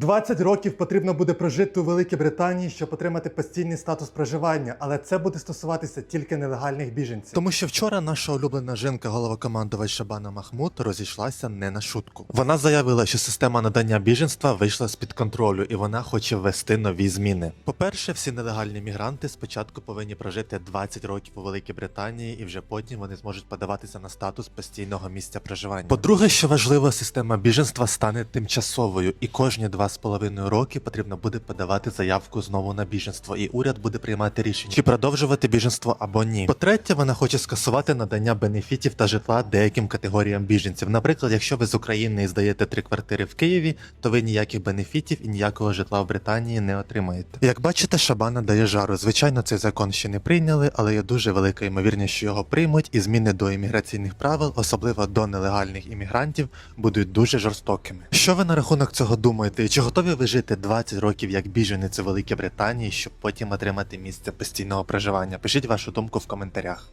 20 років потрібно буде прожити у Великій Британії, щоб отримати постійний статус проживання, але це буде стосуватися тільки нелегальних біженців. Тому що вчора наша улюблена жінка, головокомандувач Шабана Махмуд, розійшлася не на шутку. Вона заявила, що система надання біженства вийшла з під контролю, і вона хоче ввести нові зміни. По-перше, всі нелегальні мігранти спочатку повинні прожити 20 років у Великій Британії, і вже потім вони зможуть подаватися на статус постійного місця проживання. По-друге, що важливо, система біженства стане тимчасовою, і кожні два з половиною роки потрібно буде подавати заявку знову на біженство, і уряд буде приймати рішення, чи продовжувати біженство або ні. По-третє, вона хоче скасувати надання бенефітів та житла деяким категоріям біженців. Наприклад, якщо ви з України і здаєте три квартири в Києві, то ви ніяких бенефітів і ніякого житла в Британії не отримаєте. Як бачите, Шабана дає жару. Звичайно, цей закон ще не прийняли, але є дуже велика ймовірність, що його приймуть, і зміни до імміграційних правил, особливо до нелегальних іммігрантів, будуть дуже жорстокими. Що ви на рахунок цього думаєте? І чи готові ви жити 20 років як біженець у Великій Британії, щоб потім отримати місце постійного проживання? Пишіть вашу думку в коментарях.